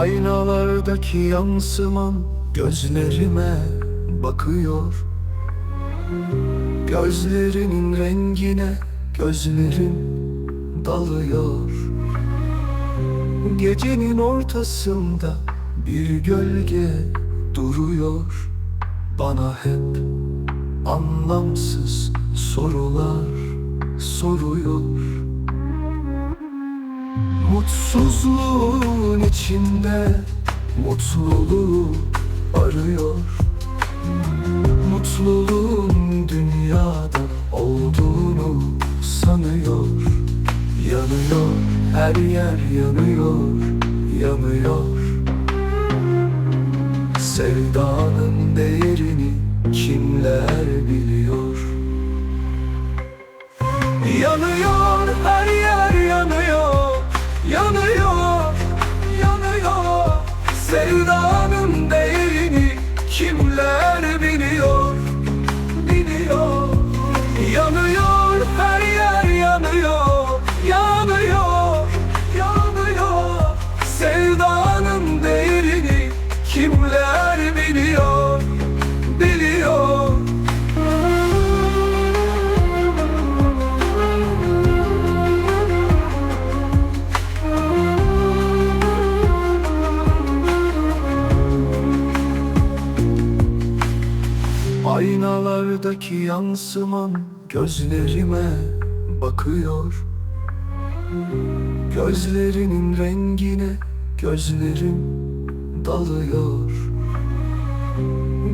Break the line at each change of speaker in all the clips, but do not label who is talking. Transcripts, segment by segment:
Aynalardaki yansıman gözlerime bakıyor. Gözlerinin rengine gözlerim dalıyor. Gecenin ortasında bir gölge duruyor. Bana hep anlamsız sorular soruyor. Mutsuzluğun içinde mutluluğu Yanıyor, her yer yanıyor, yanıyor. Sevdanın değerini kimler biliyor? Yanıyor, biliyor, biliyor. Aynalardaki yansıman gözlerime bakıyor. Gözlerinin rengine gözlerim dalıyor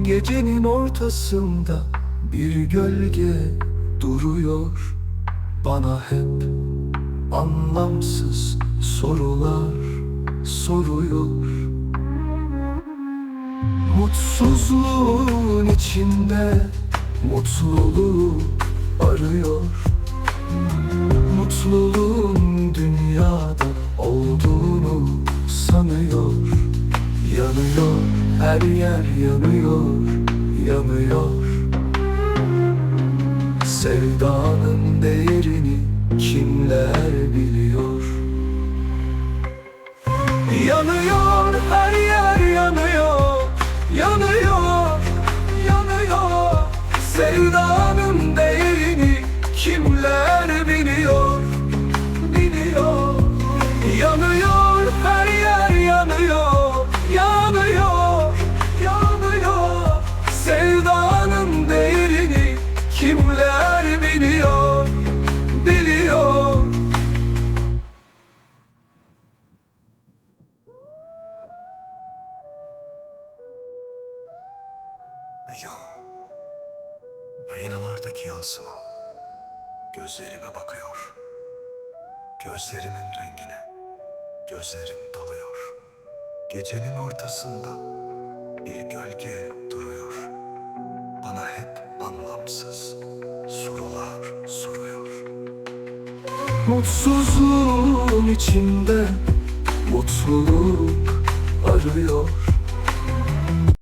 Gecenin ortasında bir gölge duruyor. Bana hep anlamsız sorular soruyor. Mutsuzluğun içinde mutluluğu arıyor. Mutluluğun yer yanıyor, yanıyor. Sevdanın değerini kimler biliyor? Yanıyor, her yer yanıyor, yanıyor, yanıyor. Sevdanın değerini kimler
Ya aynalardaki yansıma gözlerime bakıyor. Gözlerimin rengine gözlerim dalıyor. Gecenin ortasında bir gölge duruyor. Bana hep anlamsız sorular soruyor.
Mutsuzluğun içinde mutluluk arıyor